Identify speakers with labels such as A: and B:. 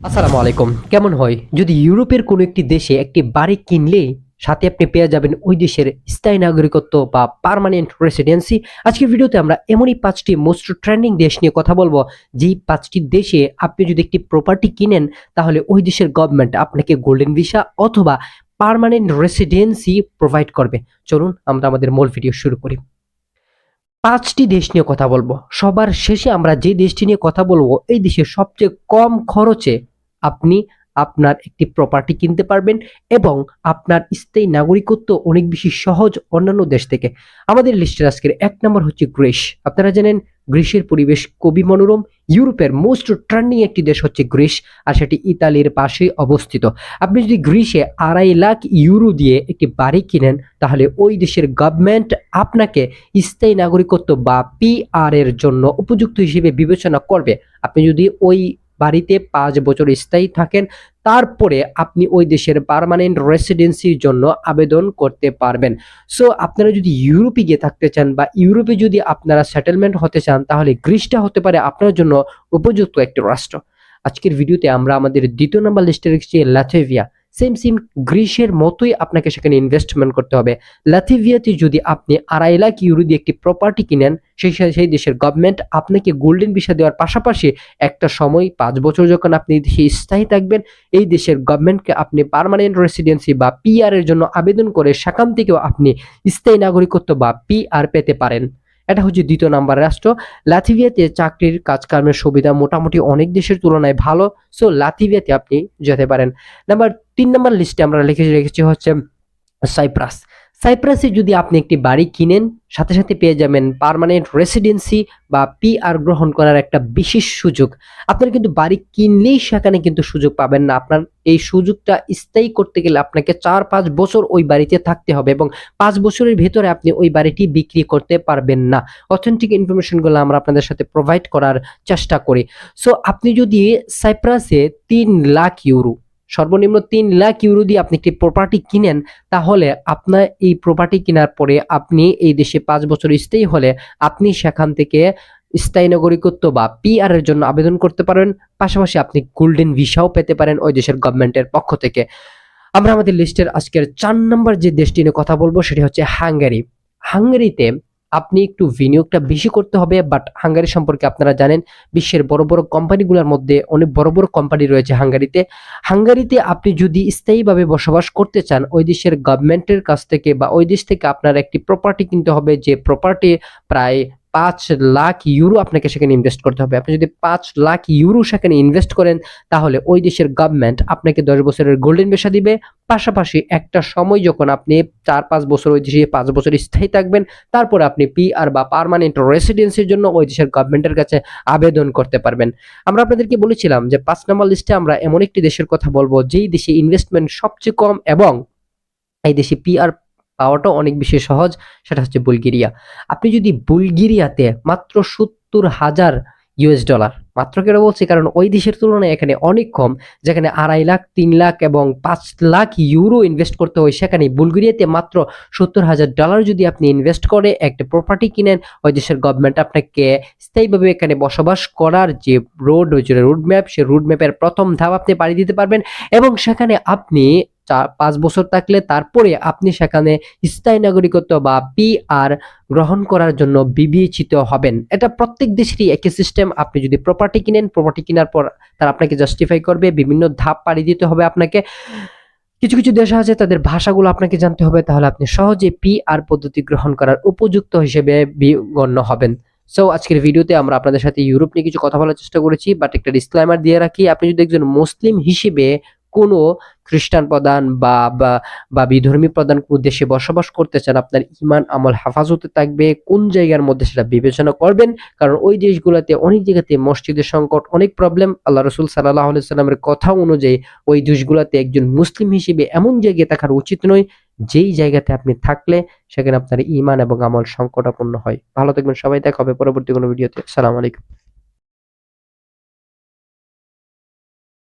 A: আসসালামু আলাইকুম। কেমন হয়? যদি ইউরোপের কোনো একটি দেশে একটি বাড়ি কিনলে সাথে আপনি পেয়ে যাবেন ওই দেশের স্থায়ী নাগরিকত্ব বা পার্মানেন্ট রেসিডেন্সি আজকের ভিডিওতে আমরা এমনই পাঁচটি মোস্ট ট্রেন্ডিং দেশ নিয়ে কথা বলব। যেই পাঁচটি দেশে আপনি যদি একটি প্রপার্টি কিনেন, তাহলে ওই দেশের গভর্নমেন্ট আপনাকে গোল্ডেন ভিসা অথবা পার্মানেন্ট রেসিডেন্সি প্রোভাইড করবে। চলুন, আমরা আমাদের মূল ভিডিও শুরু করি। পাঁচটি দেশ নিয়ে কথা বলব। সবার শেষে আমরা যে দেশটি নিয়ে কথা বলব, এই দেশে সবচেয়ে কম খরচে আপনি আপনার একটি প্রপার্টি কিনতে পারবেন এবং আপনার স্থায়ী নাগরিকত্ব অনেক বেশি সহজ অন্যান্য দেশ থেকে। আমাদের লিস্টের আজকের এক নম্বর হচ্ছে গ্রিস। আপনারা জানেন, গ্রিসের পরিবেশ কবি মনোরম। ইউরোপের মোস্ট ট্রেন্ডিং একটি দেশ হচ্ছে গ্রিস, আর সেটি ইতালির পাশে অবস্থিত। আপনি যদি গ্রিসে আড়াই লাখ ইউরো দিয়ে একটি বাড়ি কিনেন, তাহলে ওই দেশের গভর্নমেন্ট আপনাকে স্থায়ী নাগরিকত্ব বা পিআর এর জন্য উপযুক্ত হিসেবে বিবেচনা করবে। আপনি যদি ওই বাড়িতে পাঁচ বছর স্থায়ী থাকেন, তারপরে আপনি ওই দেশের পারমানেন্ট রেসিডেন্সির জন্য আবেদন করতে পারবেন। সো আপনারা যদি ইউরোপে গিয়ে থাকতে চান বা ইউরোপে যদি আপনারা সেটেলমেন্ট হতে চান, তাহলে গ্রিসটা হতে পারে আপনার জন্য উপযুক্ত একটি রাষ্ট্র। আজকের ভিডিওতে আমরা আমাদের দ্বিতীয় নম্বর লিস্টে রেখেছি লাথেভিয়া সেম সেম গ্রিসের মতোই আপনাকে সেখানে ইনভেস্টমেন্ট করতে হবে। লাথিভিয়াতে যদি আপনি আড়াই লাখ ইউরো দিয়ে একটি প্রপার্টি কিনেন, সেই সেই দেশের গভর্নমেন্ট আপনাকে গোল্ডেন ভিসা দেওয়ার পাশাপাশি একটা সময়, পাঁচ বছর যখন আপনি দেশে স্থায়ী থাকবেন, এই দেশের গভর্নমেন্টকে আপনি পার্মানেন্ট রেসিডেন্সি বা পিআর এর জন্য আবেদন করে সেখান থেকেও আপনি স্থায়ী নাগরিকত্ব বা পিআর পেতে পারেন। এটা হচ্ছে দ্বিতীয় নাম্বার রাষ্ট্র। লাথিভিয়াতে চাকরির কাজকর্মের সুবিধা মোটামুটি অনেক দেশের তুলনায় ভালো সো লাথিভিয়াতে আপনি যেতে পারেন। নাম্বার তিন নাম্বার লিস্টে আমরা লিখে রেখেছি হচ্ছে সাইপ্রাস সাইপ্রাসে যদি আপনি একটি বাড়ি কিনেন, সাথে সাথে পেয়ে যাবেন পার্মানেন্ট রেসিডেন্সি বা পিআর গ্রহণ করার একটা বিশেষ সুযোগ। আপনার কিন্তু বাড়ি কিনলেই সেখানে কিন্তু সুযোগ পাবেন না। আপনার এই সুযোগটা স্থায়ী করতে গেলে আপনাকে চার পাঁচ বছর ওই বাড়িতে থাকতে হবে এবং পাঁচ বছরের ভেতরে আপনি ওই বাড়িটি বিক্রি করতে পারবেন না। অথেন্টিক ইনফরমেশনগুলো আমরা আপনাদের সাথে প্রোভাইড করার চেষ্টা করি। সো আপনি যদি সাইপ্রাসে তিন লাখ ইউরো সর্বনিম্ন তিন লাখ ইউরো দিয়ে আপনি একটি প্রপার্টি কিনেন, তাহলে আপনার এই প্রপার্টি কেনার পরে আপনি এই দেশে পাঁচ বছর স্থায়ী হলে আপনি সেখান থেকে স্থায়ী নাগরিকত্ব বা পিআর এর জন্য আবেদন করতে পারেন। পাশাপাশি আপনি গোল্ডেন ভিসাও পেতে পারেন ওই দেশের গভর্নমেন্টের পক্ষ থেকে। আমরা আমাদের লিস্টের আজকের চার নম্বর যে দেশটি নিয়ে কথা বলব, সেটি হচ্ছে হাঙ্গারি হাঙ্গারিতে আপনি একটু বিনিয়োগটা বেশি করতে হবে বাট হাঙ্গারি সম্পর্কে আপনারা জানেন, বিশ্বের বড় বড় কোম্পানিগুলোর মধ্যে অনেক বড় বড় কোম্পানি রয়েছে হাঙ্গারিতে। হাঙ্গারিতে আপনি যদি স্থায়ীভাবে বসবাস করতে চান, ওই দেশের গভর্নমেন্টের কাছ থেকে বা ওই দেশ থেকে আপনার একটি প্রপার্টি কিনতে হবে, যে প্রপার্টি প্রায় পাঁচ লাখ ইউরো আপনাকে সেখানে ইনভেস্ট করতে হবে। আপনি যদি পাঁচ লাখ ইউরো সেখানে ইনভেস্ট করেন, তাহলে ওই দেশের গভর্নমেন্ট আপনাকে দশ বছরের গোল্ডেন ভিসা দিবে। পাশাপাশি একটা সময় যখন আপনি চার পাঁচ বছর ওই দেশে পাঁচ বছর স্থায়ী থাকবেন, তারপরে আপনি পিআর বা পার্মানেন্ট রেসিডেন্সির জন্য ওই দেশের গভর্নমেন্টের কাছে আবেদন করতে পারবেন। আমরা আপনাদেরকে বলেছিলাম যে পাঁচ নম্বর লিস্টে আমরা এমন একটি দেশের কথা বলব, যেই দেশে ইনভেস্টমেন্ট সবচেয়ে কম এবং এই দেশে পিআর পাওয়াটাও অনেক বেশি সহজ, সেটা হচ্ছে বুলগেরিয়া। আপনি যদি বুলগেরিয়াতে মাত্র সত্তর হাজার ইউএস ডলার মাত্র কেন বলছি? কারণ ওই দেশের তুলনায় এখানে অনেক কম, যেখানে আড়াই লাখ, তিন লাখ এবং পাঁচ লাখ ইউরো ইনভেস্ট করতে হয়, সেখানে বুলগেরিয়াতে মাত্র সত্তর হাজার ডলার যদি আপনি ইনভেস্ট করে, একটা প্রপার্টি কিনেন, ওই দেশের গভর্নমেন্ট আপনাকে স্থায়ীভাবে এখানে বসবাস করার যে রোড রয়েছে রুট ম্যাপ সেই রুট ম্যাপের প্রথম ধাপ আপনি পাড়ি দিতে পারবেন এবং সেখানে আপনি পাঁচ বছর থাকলে তারপরে আপনি সেখানে স্থায়ী নাগরিকত্ব বা পিআর গ্রহণ করার জন্য বিবেচিত হবেন। এটা প্রত্যেক দেশেরই একই সিস্টেম আপনি যদি প্রপার্টি কিনেন প্রপার্টি কেনার পর তারা আপনাকে জাস্টিফাই করবে, বিভিন্ন ধাপ পাড়ি দিতে হবে আপনাকে। কিছু কিছু দেশ আছে, তাদের ভাষাগুলো আপনাকে জানতে হবে, তাহলে আপনি সহজে পিআর পদ্ধতি গ্রহণ করার উপযুক্ত হিসেবে গণ্য হবেন। সো আজকের ভিডিওতে আমরা আপনাদের সাথে ইউরোপ নিয়ে কিছু কথা বলার চেষ্টা করেছি বাট একটা ডিসক্লাইমার দিয়ে রাখি, আপনি যদি একজন মুসলিম হিসেবে কোনো খ্রিস্টান প্রধান বা, বা- বিধর্মী প্রধান কোনো দেশে বসবাস করতে চান, আপনার ইমান, আমল, হেফাজতে থাকবে, কোন জায়গার মধ্যে সেটা বিবেচনা করবেন? কারণ ওই দেশগুলোতে, অনেক জায়গাতে মসজিদের সংকট, অনেক প্রবলেম আল্লাহ রসুল সাল্লাহ সাল্লামের কথা অনুযায়ী ওই দেশগুলোতে একজন মুসলিম হিসেবে এমন জায়গায় থাকার উচিত নয়, যেই জায়গাতে আপনি থাকলে সেখানে আপনার ইমান এবং আমল সংকটাপন্ন হয়। ভালো থাকবেন সবাই, দেখা হবে পরবর্তী কোনো ভিডিওতে সালাম আলাইকুম।